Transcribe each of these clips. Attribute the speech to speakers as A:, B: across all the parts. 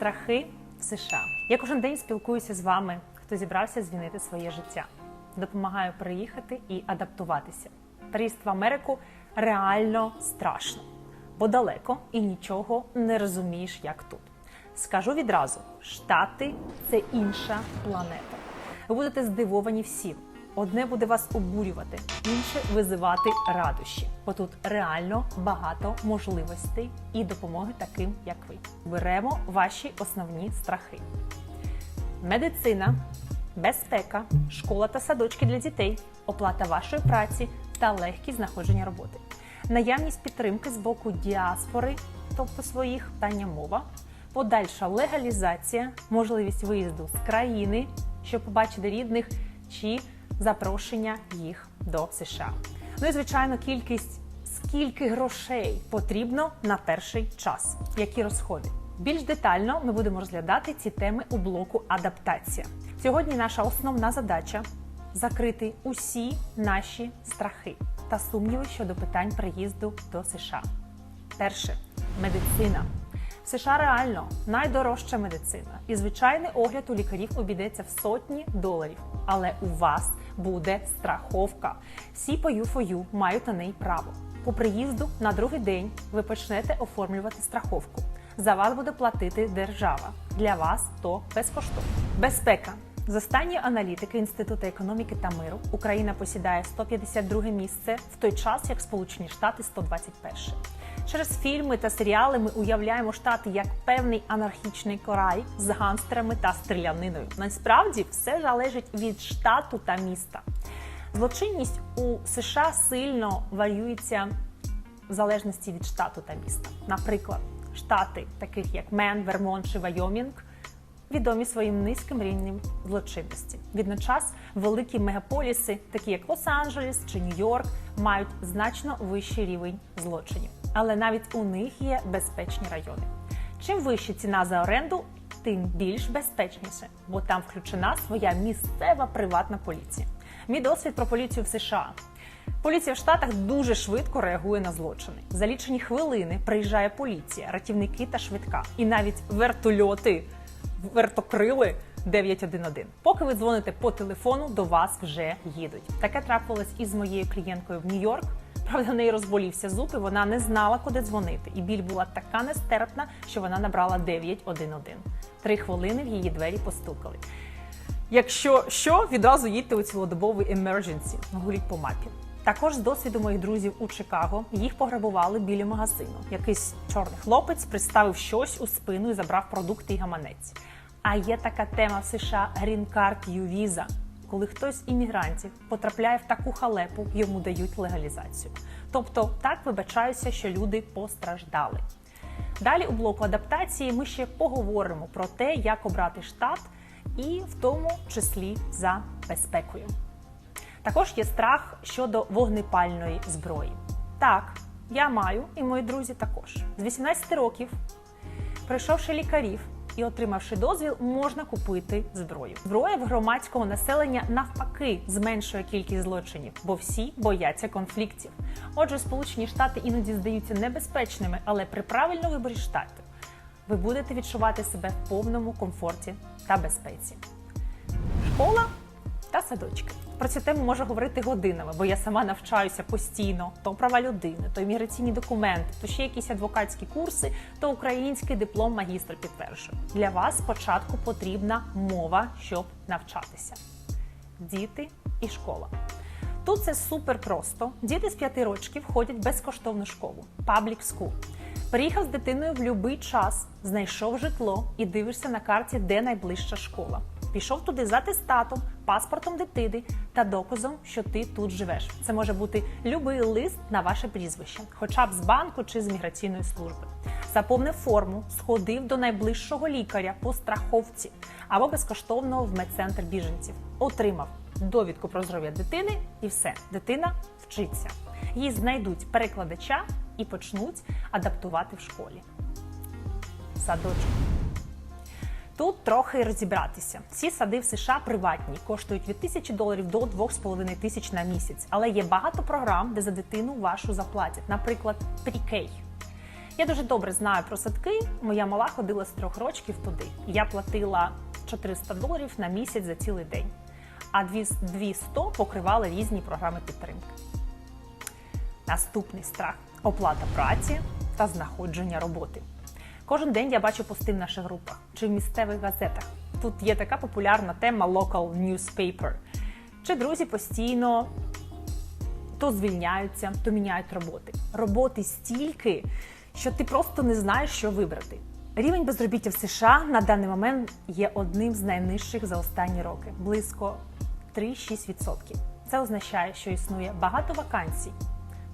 A: Страхи в США. Я кожен день спілкуюся з вами, хто зібрався змінити своє життя. Допомагаю приїхати і адаптуватися. Переїзд в Америку реально страшно, бо далеко і нічого не розумієш, як тут. Скажу відразу: Штати це інша планета. Ви будете здивовані всім. Одне буде вас обурювати, інше визивати радощі. Бо тут реально багато можливостей і допомоги таким, як ви. Беремо ваші основні страхи: медицина, безпека, школа та садочки для дітей, оплата вашої праці та легкість знаходження роботи, наявність підтримки з боку діаспори, тобто своїх питання мова, подальша легалізація, можливість виїзду з країни, щоб побачити рідних чи запрошення їх до США. Ну і звичайно, кількість скільки грошей потрібно на перший час, які розходи. Більш детально ми будемо розглядати ці теми у блоку адаптація. Сьогодні наша основна задача закрити усі наші страхи та сумніви щодо питань приїзду до США. Перше медицина. В США реально найдорожча медицина, і звичайний огляд у лікарів обійдеться в сотні доларів. Але у вас буде страховка. U4U мають на неї право. По приїзду на другий день ви почнете оформлювати страховку. За вас буде платити держава. Для вас то безкоштовно. Безпека. З останньої аналітики Інституту економіки та миру Україна посідає 152 місце в той час, як Сполучені Штати 121. Через фільми та серіали ми уявляємо штати як певний анархічний край з гангстерами та стріляниною. Насправді все залежить від штату та міста. Злочинність у США сильно варіюється в залежності від штату та міста. Наприклад, штати, таких як Мен, Вермонт чи Вайомінг, відомі своїм низьким рівнем злочинності. Відночас великі мегаполіси, такі як Лос-Анджелес чи Нью-Йорк, мають значно вищий рівень злочинів. Але навіть у них є безпечні райони. Чим вища ціна за оренду, тим більш безпечніше, бо там включена своя місцева приватна поліція. Мій досвід про поліцію в США. Поліція в Штатах дуже швидко реагує на злочини. За лічені хвилини приїжджає поліція, рятівники та швидка, і навіть вертольоти, вертокрили 911. Поки ви дзвоните по телефону, до вас вже їдуть. Таке трапилось із моєю клієнткою в Нью-Йорк. Правда, в неї розболівся зуб, і вона не знала, куди дзвонити. І біль була така нестерпна, що вона набрала 911. Три хвилини в її двері постукали. Якщо що, відразу їдьте у цілодобовий emergency, гуліть по мапі. Також з досвіду моїх друзів у Чикаго їх пограбували біля магазину. Якийсь чорний хлопець представив щось у спину і забрав продукти і гаманець. А є така тема в США Green Card U Visa. Коли хтось з іммігрантів потрапляє в таку халепу, йому дають легалізацію. Тобто, так вибачаюся, що люди постраждали. Далі у блоку адаптації ми ще поговоримо про те, як обрати штат, і в тому числі за безпекою. Також є страх щодо вогнепальної зброї. Так, я маю і мої друзі також. З 18 років, пройшовши лікарів і отримавши дозвіл, можна купити зброю. Зброя в громадського населення навпаки зменшує кількість злочинів, бо всі бояться конфліктів. Отже, Сполучені Штати іноді здаються небезпечними, але при правильному виборі штату ви будете відчувати себе в повному комфорті та безпеці. Школа та садочки. Про цю тему можу говорити годинами, бо я сама навчаюся постійно: то права людини, то імміграційні документи, то ще якісь адвокатські курси, то український диплом магістр підтверджує. Для вас спочатку потрібна мова, щоб навчатися. Діти і школа. Тут це супер просто. Діти з 5 років ходять в безкоштовну школу Public School. Приїхав з дитиною в будь-який час, знайшов житло і дивишся на карті, де найближча школа. Пішов туди за атестатом, паспортом дитини та доказом, що ти тут живеш. Це може бути будь-який лист на ваше прізвище, хоча б з банку чи з міграційної служби. Заповнив форму, сходив до найближчого лікаря по страховці або безкоштовно в медцентр біженців. Отримав довідку про здоров'я дитини, і все, дитина вчиться. Їй знайдуть перекладача і почнуть адаптувати в школі. Садочок. Тут трохи розібратися. Всі сади в США приватні, коштують від 1000 доларів до 2,5 тисяч на місяць. Але є багато програм, де за дитину вашу заплатять, наприклад, pre Я дуже добре знаю про садки. Моя мала ходила з трьох років туди. Я платила 400 доларів на місяць за цілий день, а 200 покривали різні програми підтримки. Наступний страх оплата праці та знаходження роботи. Кожен день я бачу пости в наших групах чи в місцевих газетах. Тут є така популярна тема local newspaper. Чи друзі постійно то звільняються, то міняють роботи. Роботи стільки, що ти просто не знаєш, що вибрати. Рівень безробіття в США на даний момент є одним з найнижчих за останні роки близько 3-6%. Це означає, що існує багато вакансій.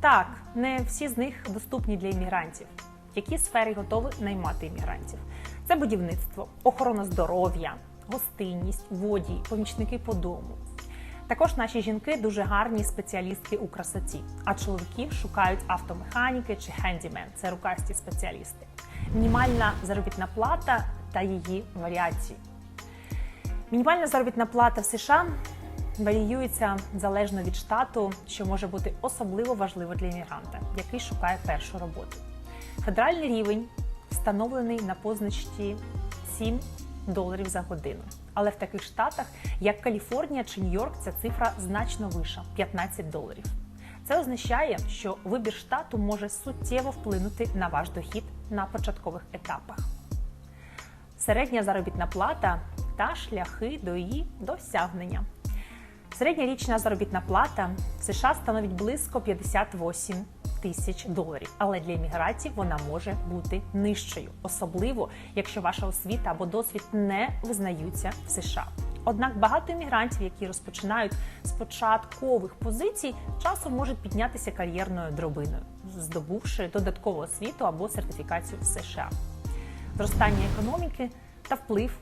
A: Так, не всі з них доступні для іммігрантів. Які сфери готові наймати іммігрантів? Це будівництво, охорона здоров'я, гостинність, водій, помічники по дому. Також наші жінки дуже гарні спеціалістки у красоті, а чоловіків шукають автомеханіки чи хендімен це рукасті спеціалісти. Мінімальна заробітна плата та її варіації. Мінімальна заробітна плата в США варіюється залежно від штату, що може бути особливо важливо для іммігранта, який шукає першу роботу. Федеральний рівень встановлений на позначці 7 доларів за годину. Але в таких штатах, як Каліфорнія чи Нью-Йорк, ця цифра значно вища 15 доларів. Це означає, що вибір штату може суттєво вплинути на ваш дохід на початкових етапах. Середня заробітна плата та шляхи до її досягнення. Середня річна заробітна плата в США становить близько 58 тисяч доларів, але для імміграції вона може бути нижчою, особливо якщо ваша освіта або досвід не визнаються в США. Однак багато іммігрантів, які розпочинають з початкових позицій, часом можуть піднятися кар'єрною дробиною, здобувши додаткову освіту або сертифікацію в США, зростання економіки та вплив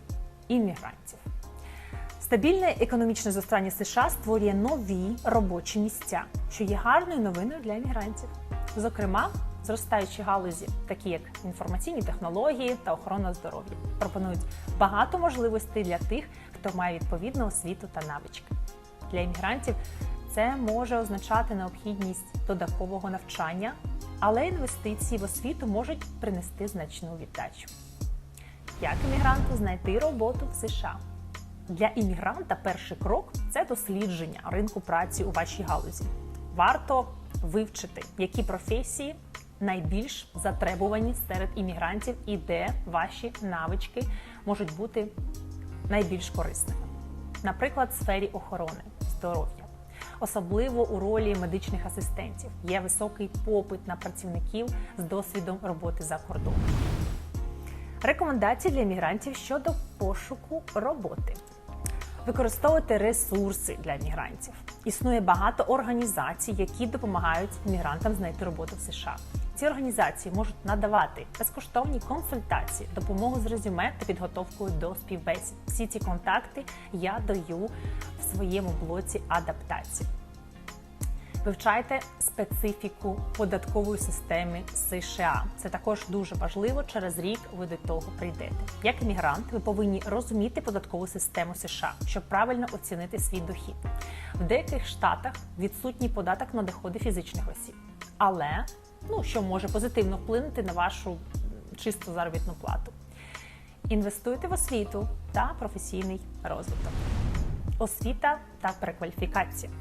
A: іммігрантів. Стабільне економічне зростання США створює нові робочі місця, що є гарною новиною для іммігрантів. Зокрема, зростаючі галузі, такі як інформаційні технології та охорона здоров'я, пропонують багато можливостей для тих, хто має відповідну освіту та навички. Для іммігрантів це може означати необхідність додаткового навчання, але інвестиції в освіту можуть принести значну віддачу. Як іммігранту знайти роботу в США? Для іммігранта перший крок це дослідження ринку праці у вашій галузі. Варто вивчити, які професії найбільш затребувані серед іммігрантів і де ваші навички можуть бути найбільш корисними. Наприклад, в сфері охорони здоров'я. Особливо у ролі медичних асистентів є високий попит на працівників з досвідом роботи за кордоном. Рекомендації для іммігрантів щодо пошуку роботи. Використовувати ресурси для мігрантів. Існує багато організацій, які допомагають мігрантам знайти роботу в США. Ці організації можуть надавати безкоштовні консультації, допомогу з резюме та підготовкою до співбесід. Всі ці контакти я даю в своєму блоці адаптації. Вивчайте специфіку податкової системи США. Це також дуже важливо. Через рік ви до того прийдете. Як іммігрант, ви повинні розуміти податкову систему США, щоб правильно оцінити свій дохід. В деяких штатах відсутній податок на доходи фізичних осіб, але ну що може позитивно вплинути на вашу чисту заробітну плату. Інвестуйте в освіту та професійний розвиток. Освіта та перекваліфікація.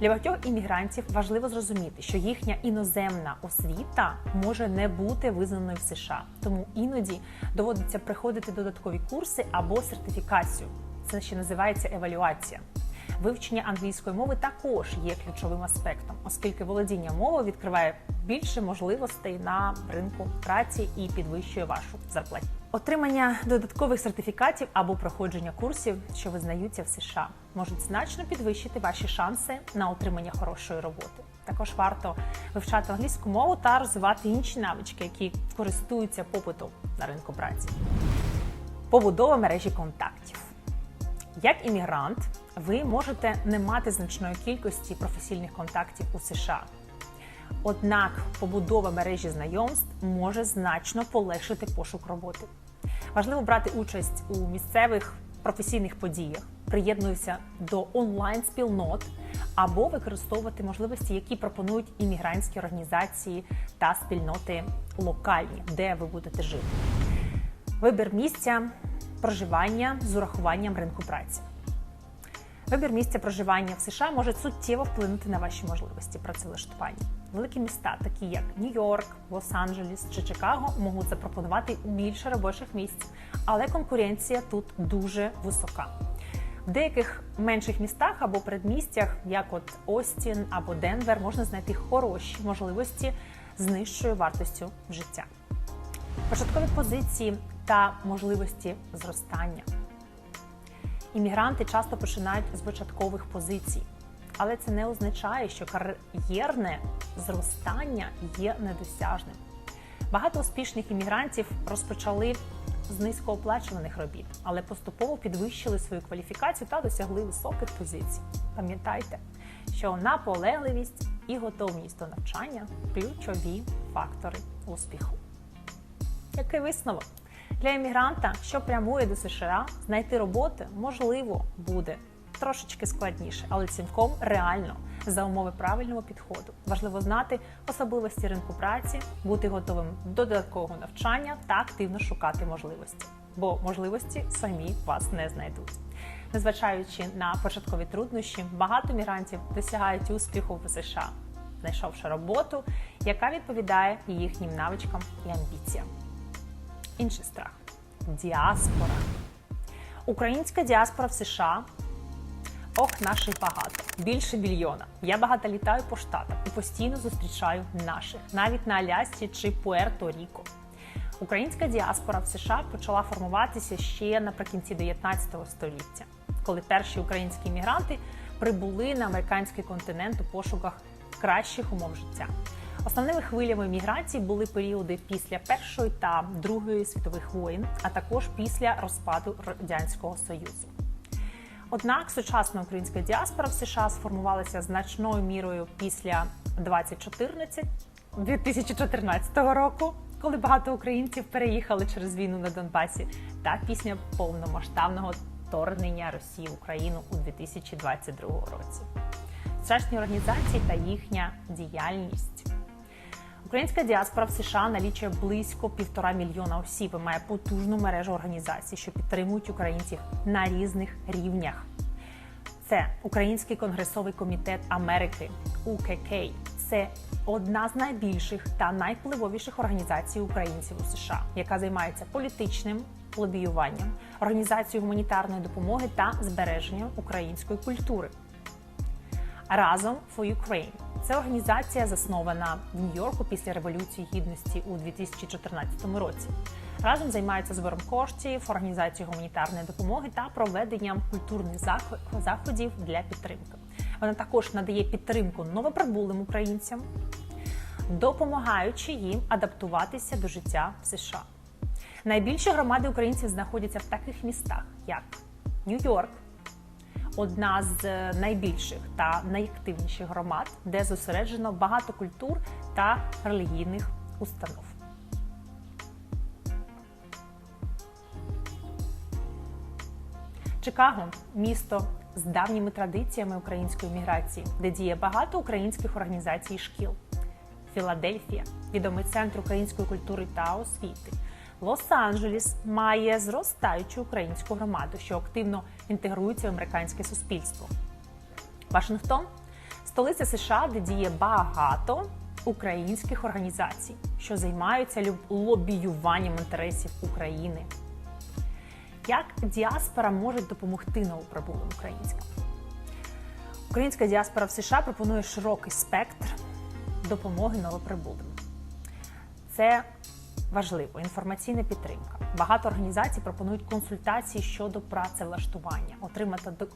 A: Для багатьох іммігрантів важливо зрозуміти, що їхня іноземна освіта може не бути визнаною в США, тому іноді доводиться приходити додаткові курси або сертифікацію. Це ще називається евалюація. Вивчення англійської мови також є ключовим аспектом, оскільки володіння мовою відкриває більше можливостей на ринку праці і підвищує вашу зарплату. Отримання додаткових сертифікатів або проходження курсів, що визнаються в США, можуть значно підвищити ваші шанси на отримання хорошої роботи. Також варто вивчати англійську мову та розвивати інші навички, які користуються попитом на ринку праці. Побудова мережі контактів. Як іммігрант, ви можете не мати значної кількості професійних контактів у США. Однак побудова мережі знайомств може значно полегшити пошук роботи. Важливо брати участь у місцевих професійних подіях, приєднуюся до онлайн-спільнот або використовувати можливості, які пропонують іммігрантські організації та спільноти локальні, де ви будете жити. Вибір місця проживання з урахуванням ринку праці. Вибір місця проживання в США може суттєво вплинути на ваші можливості працевлаштування. Великі міста, такі як Нью-Йорк, Лос-Анджелес чи Чикаго, можуть запропонувати більше робочих місць, але конкуренція тут дуже висока. В деяких менших містах або передмістях, як от Остін або Денвер, можна знайти хороші можливості з нижчою вартостю життя. Початкові позиції та можливості зростання. Іммігранти часто починають з початкових позицій, але це не означає, що кар'єрне зростання є недосяжним. Багато успішних іммігрантів розпочали з низькооплачуваних робіт, але поступово підвищили свою кваліфікацію та досягли високих позицій. Пам'ятайте, що наполегливість і готовність до навчання ключові фактори успіху. Який висновок? Для іммігранта, що прямує до США, знайти роботу можливо буде трошечки складніше, але цілком реально за умови правильного підходу. Важливо знати особливості ринку праці, бути готовим до додаткового навчання та активно шукати можливості, бо можливості самі вас не знайдуть. Незважаючи на початкові труднощі, багато мігрантів досягають успіху в США, знайшовши роботу, яка відповідає їхнім навичкам і амбіціям. Інший страх діаспора. Українська діаспора в США. Ох, наших багато, більше мільйона. Я багато літаю по штатах і постійно зустрічаю наших, навіть на Алясці чи Пуерто-Ріко. Українська діаспора в США почала формуватися ще наприкінці 19 століття, коли перші українські іммігранти прибули на американський континент у пошуках кращих умов життя. Основними хвилями міграції були періоди після Першої та Другої світових воєн, а також після розпаду Радянського Союзу. Однак сучасна українська діаспора в США сформувалася значною мірою після 2014 2014 року, коли багато українців переїхали через війну на Донбасі, та після повномасштабного вторгнення Росії в Україну у 2022 році. Сучасні організації та їхня діяльність. Українська діаспора в США налічує близько півтора мільйона осіб і має потужну мережу організацій, що підтримують українців на різних рівнях. Це Український конгресовий комітет Америки УКК. Це одна з найбільших та найвпливовіших організацій українців у США, яка займається політичним лобіюванням, організацією гуманітарної допомоги та збереженням української культури. Разом for Ukraine це організація, заснована в Нью-Йорку після Революції Гідності у 2014 році. Разом займається збором коштів, організацією гуманітарної допомоги та проведенням культурних заходів для підтримки. Вона також надає підтримку новоприбулим українцям, допомагаючи їм адаптуватися до життя в США. Найбільші громади українців знаходяться в таких містах, як Нью-Йорк одна з е, найбільших та найактивніших громад, де зосереджено багато культур та релігійних установ. Чикаго місто з давніми традиціями української міграції, де діє багато українських організацій і шкіл. Філадельфія відомий центр української культури та освіти. Лос-Анджелес має зростаючу українську громаду, що активно інтегрується в американське суспільство. Вашингтон столиця США, де діє багато українських організацій, що займаються лобіюванням інтересів України. Як діаспора може допомогти новоприбулим українським? Українська діаспора в США пропонує широкий спектр допомоги новоприбулим. Це Важливо інформаційна підтримка. Багато організацій пропонують консультації щодо працевлаштування,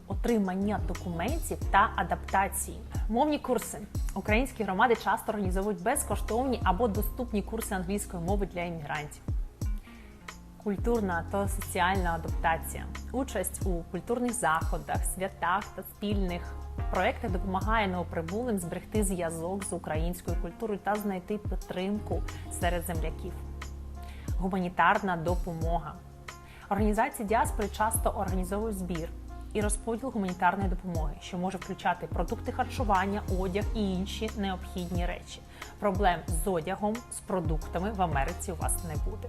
A: отримання документів та адаптації. Мовні курси українські громади часто організовують безкоштовні або доступні курси англійської мови для іммігрантів. Культурна та соціальна адаптація, участь у культурних заходах, святах та спільних проектах допомагає новоприбулим зберегти зв'язок з українською культурою та знайти підтримку серед земляків гуманітарна допомога. Організації діаспори часто організовують збір і розподіл гуманітарної допомоги, що може включати продукти харчування, одяг і інші необхідні речі. Проблем з одягом, з продуктами в Америці у вас не буде.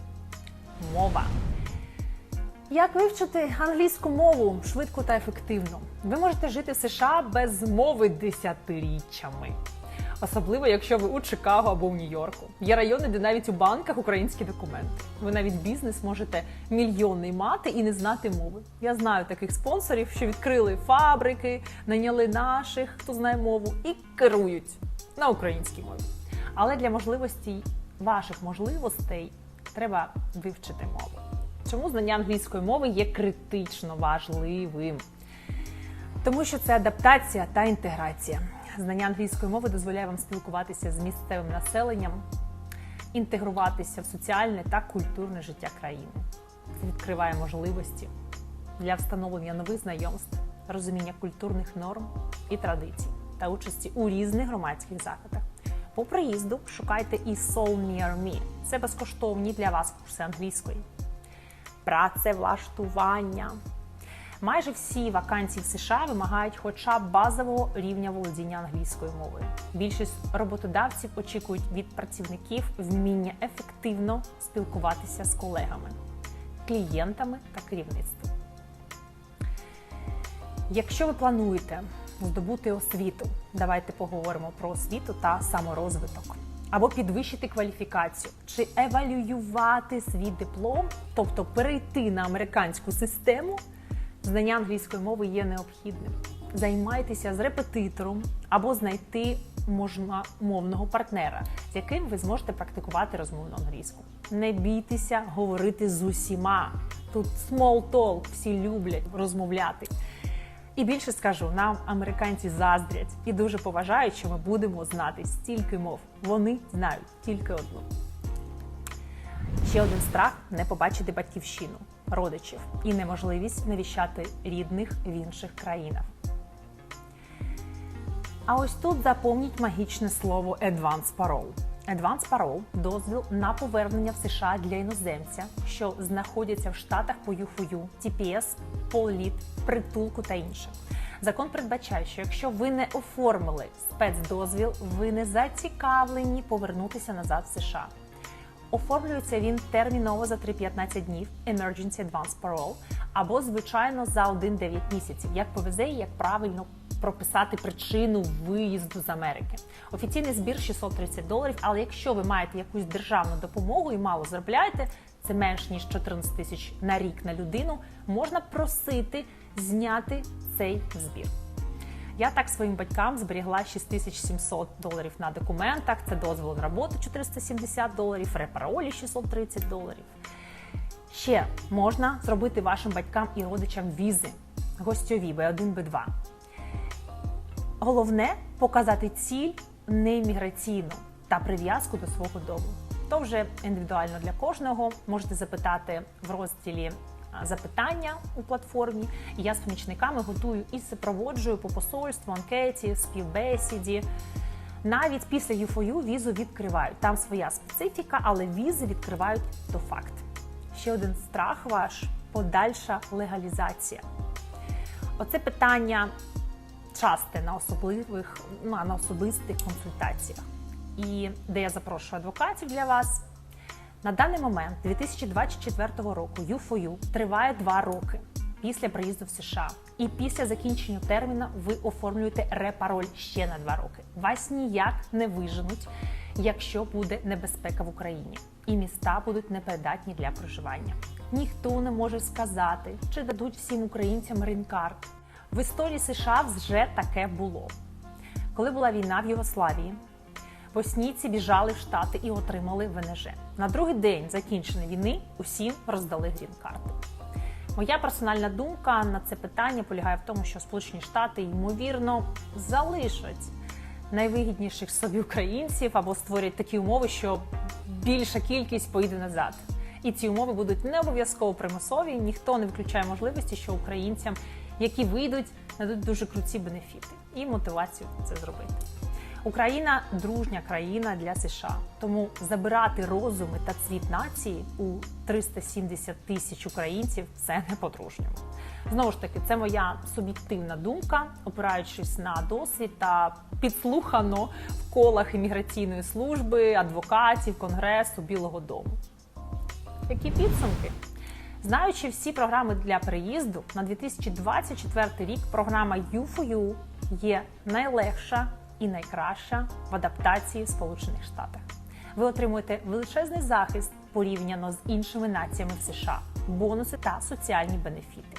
A: Мова. Як вивчити англійську мову швидко та ефективно? Ви можете жити в США без мови десятиріччями. Особливо, якщо ви у Чикаго або в Нью-Йорку. Є райони, де навіть у банках українські документи. Ви навіть бізнес можете мільйонний мати і не знати мови. Я знаю таких спонсорів, що відкрили фабрики, найняли наших, хто знає мову, і керують на українській мові. Але для можливості ваших можливостей треба вивчити мову. Чому знання англійської мови є критично важливим? Тому що це адаптація та інтеграція. Знання англійської мови дозволяє вам спілкуватися з місцевим населенням, інтегруватися в соціальне та культурне життя країни. Це відкриває можливості для встановлення нових знайомств, розуміння культурних норм і традицій та участі у різних громадських заходах. По приїзду шукайте і Soul Near Me. Це безкоштовні для вас курси англійської. Працевлаштування. Майже всі вакансії в США вимагають хоча б базового рівня володіння англійською мовою. Більшість роботодавців очікують від працівників вміння ефективно спілкуватися з колегами, клієнтами та керівництвом. Якщо ви плануєте здобути освіту, давайте поговоримо про освіту та саморозвиток. Або підвищити кваліфікацію, чи евалюювати свій диплом, тобто перейти на американську систему, знання англійської мови є необхідним. Займайтеся з репетитором або знайти можна мовного партнера, з яким ви зможете практикувати розмовну англійську. Не бійтеся говорити з усіма. Тут small talk, всі люблять розмовляти. І більше скажу, нам американці заздрять і дуже поважають, що ми будемо знати стільки мов. Вони знають тільки одну. Ще один страх не побачити батьківщину, родичів і неможливість навіщати рідних в інших країнах. А ось тут запомніть магічне слово Advance Parole. Advance Parole – дозвіл на повернення в США для іноземця, що знаходяться в штатах по ЮФОЮ, TPS, політ, притулку та інше. Закон передбачає, що якщо ви не оформили спецдозвіл, ви не зацікавлені повернутися назад в США. Оформлюється він терміново за 3-15 днів Emergency Advance Parole або, звичайно, за 1-9 місяців, як повезе і як правильно прописати причину виїзду з Америки. Офіційний збір 630 доларів, але якщо ви маєте якусь державну допомогу і мало заробляєте, це менш ніж 14 тисяч на рік на людину, можна просити зняти цей збір. Я так своїм батькам зберігла 6700 доларів на документах. Це дозвіл на роботу 470 доларів, репаролі 630 доларів. Ще можна зробити вашим батькам і родичам візи гостьові B1, B2. Головне показати ціль не міграційну та прив'язку до свого дому. То вже індивідуально для кожного. Можете запитати в розділі запитання у платформі. Я з помічниками готую і супроводжую по посольству, анкеті, співбесіді. Навіть після UFOU візу відкривають. Там своя специфіка, але візи відкривають то факт. Ще один страх ваш подальша легалізація. Оце питання часте на особливих ну, на особистих консультаціях. І де я запрошую адвокатів для вас. На даний момент 2024 року UFOU триває два роки після приїзду в США. І після закінчення терміну ви оформлюєте репароль ще на два роки. Вас ніяк не виженуть, якщо буде небезпека в Україні, і міста будуть непридатні для проживання. Ніхто не може сказати, чи дадуть всім українцям ринкарт. В історії США вже таке було. Коли була війна в Югославії, боснійці біжали в Штати і отримали ВНЖ. На другий день закінчення війни усім роздали грін-карти. Моя персональна думка на це питання полягає в тому, що Сполучені Штати ймовірно залишать найвигідніших собі українців або створять такі умови, що більша кількість поїде назад. І ці умови будуть не обов'язково примусові. Ніхто не виключає можливості, що українцям, які вийдуть, нададуть дуже круті бенефіти і мотивацію це зробити. Україна дружня країна для США, тому забирати розуми та цвіт нації у 370 тисяч українців це не по-дружньому. Знову ж таки, це моя суб'єктивна думка, опираючись на досвід та підслухано в колах імміграційної служби, адвокатів, конгресу, Білого Дому. Які підсумки? Знаючи всі програми для переїзду, на 2024 рік програма U4U є найлегша і найкраща в адаптації в Сполучених Штатах. Ви отримуєте величезний захист порівняно з іншими націями в США, бонуси та соціальні бенефіти.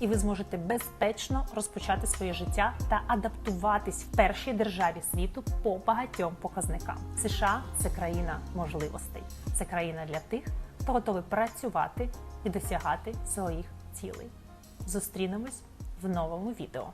A: І ви зможете безпечно розпочати своє життя та адаптуватись в першій державі світу по багатьом показникам. США це країна можливостей, це країна для тих, хто готовий працювати і досягати своїх цілей. Зустрінемось в новому відео.